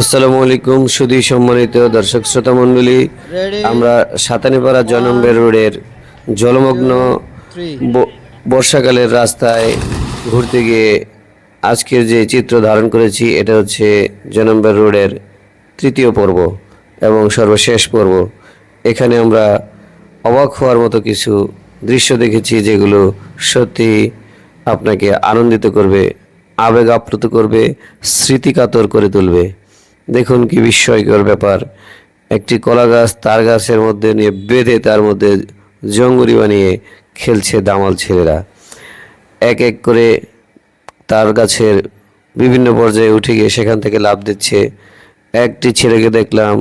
আসসালামু আলাইকুম সুধী সম্মানিত দর্শক শ্রোতা মণ্ডলী। আমরা সাতানিপাড়া জনম্বের রোডের জলমগ্ন বর্ষাকালের রাস্তায় ঘুরতে গিয়ে আজকের যে চিত্র ধারণ করেছি এটা হচ্ছে জনম্বের রোডের তৃতীয় পর্ব এবং সর্বশেষ পর্ব। এখানে আমরা অবাক হওয়ার মতো কিছু দৃশ্য দেখেছি যেগুলো সত্যি আপনাকে আনন্দিত করবে আবেগ আপ্লুত করবে স্মৃতিকাতর করে তুলবে। দেখুন কি বিস্ময়কর ব্যাপার। একটি কলা গাছ তার গাছের মধ্যে নিয়ে বেঁধে তার মধ্যে জঙ্গরি বানিয়ে খেলছে দামাল ছেলেরা। এক এক করে তার গাছের বিভিন্ন পর্যায়ে উঠে গিয়ে সেখান থেকে লাভ দিচ্ছে। একটি ছেলেকে দেখলাম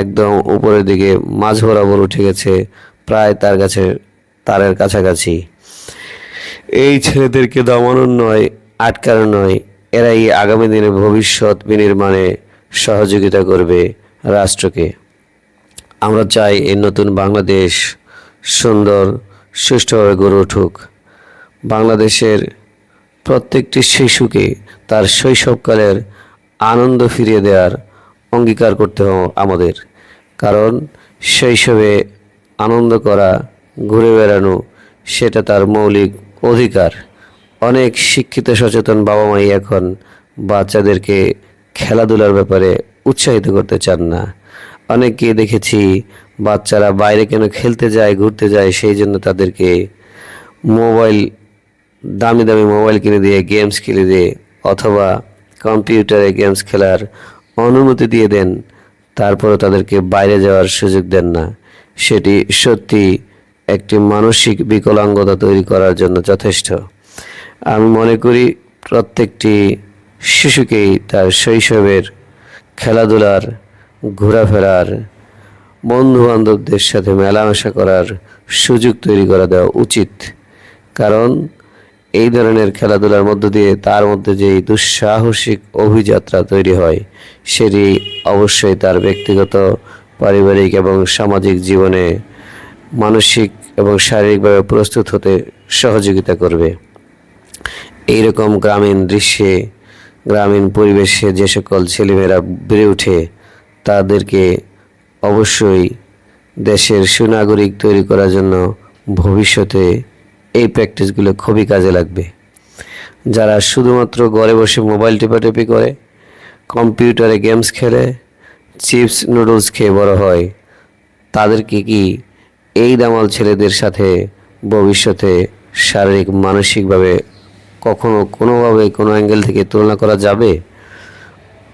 একদম উপরের দিকে মাঝ বরাবর উঠে গেছে, প্রায় তার গাছের তারের কাছাকাছি। এই ছেলেদেরকে দমানোর নয় আটকানো নয়, এরাই আগামী দিনে ভবিষ্যৎ বিনির্মাণে সহযোগিতা করবে রাষ্ট্রকে। আমরা চাই এই নতুন বাংলাদেশ সুন্দর, সুষ্ঠুভাবে গড়ে উঠুক। বাংলাদেশের প্রত্যেকটি শিশুকে তার শৈশবকালের আনন্দ ফিরিয়ে দেওয়ার অঙ্গীকার করতে হবে আমাদের। কারণ শৈশবে আনন্দ করা, ঘুরে বেড়ানো, সেটা তার মৌলিক অধিকার। অনেক শিক্ষিত, সচেতন বাবা মাই এখন বাচ্চাদেরকে খেলাধুলার ব্যাপারে উৎসাহিত করতে চান না। অনেককে দেখেছি বাচ্চারা বাইরে কেন খেলতে যায়, ঘুরতে যায়, সেই জন্য তাদেরকে মোবাইল, দামি দামি মোবাইল কিনে দিয়ে, গেমস খেলে দিয়ে অথবা কম্পিউটারে গেমস খেলার অনুমতি দিয়ে দেন তারপরে তাদেরকে বাইরে যাওয়ার সুযোগ দেন না। সেটি সত্যি একটি মানসিক বিকলাঙ্গতা তৈরি করার জন্য যথেষ্ট। আমি মনে করি প্রত্যেকটি শিশুকেই তার শৈশবের খেলাধুলার, ঘোরাফেরার বন্ধু বান্ধবদের সাথে মেলামেশা করার সুযোগ তৈরি করে দেওয়া উচিত। কারণ এই ধরনের খেলাধুলার মধ্য দিয়ে তার মধ্যে যেই দুঃসাহসিক অভিযাত্রা তৈরি হয়, সেটি অবশ্যই তার ব্যক্তিগত, পারিবারিক এবং সামাজিক জীবনে মানসিক এবং শারীরিকভাবে প্রস্তুত হতে সহযোগিতা করবে। এইরকম গ্রামীণ দৃশ্যে গ্রামীণ পরিবেশে যে সকল ছেলেমেয়েরা বেড়ে ওঠে, তাদেরকে অবশ্যই দেশের সুনাগরিক তৈরি করার জন্য ভবিষ্যতে এই প্র্যাকটিসগুলো খুবই কাজে লাগবে। যারা শুধুমাত্র ঘরে বসে মোবাইল টেপাটেপি করে, কম্পিউটারে গেমস খেলে, চিপস, নুডলস খেয়ে বড় হয়, তাদেরকে কি এই দামাল ছেলেদের সাথে ভবিষ্যতে শারীরিক, মানসিকভাবে কখনো কোনোভাবে কোনো অ্যাঙ্গেল থেকে তুলনা করা যাবে?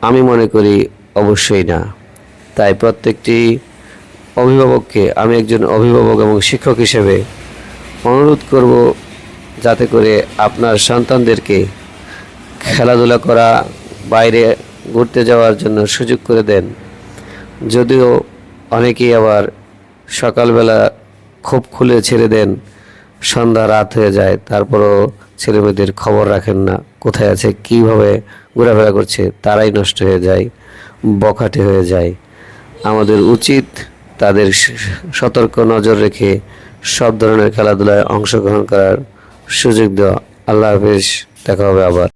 আমি মনে করি অবশ্যই না। তাই প্রত্যেকটি অভিভাবককে আমি একজন অভিভাবক এবং শিক্ষক হিসেবে অনুরোধ করব যাতে করে আপনার সন্তানদেরকে খেলাধুলা করা, বাইরে ঘুরতে যাওয়ার জন্য সুযোগ করে দেন। যদিও অনেকেই আবার সকালবেলা খুব খুলে ছেড়ে দেন। সন্ধ্যা, রাত হয়ে যায়, তারপরও ছেলে মেয়েদের খবর রাখেন না। কোথায় আছে, কীভাবে ঘোরাফেরা করছে, তারাই নষ্ট হয়ে যায়, বখাটে হয়ে যায়। আমাদের উচিত তাদের সতর্ক নজর রেখে সব ধরনের খেলাধুলায় অংশগ্রহণ করার সুযোগ দেওয়া। আল্লাহ হাফেজ, দেখা হবে আবার।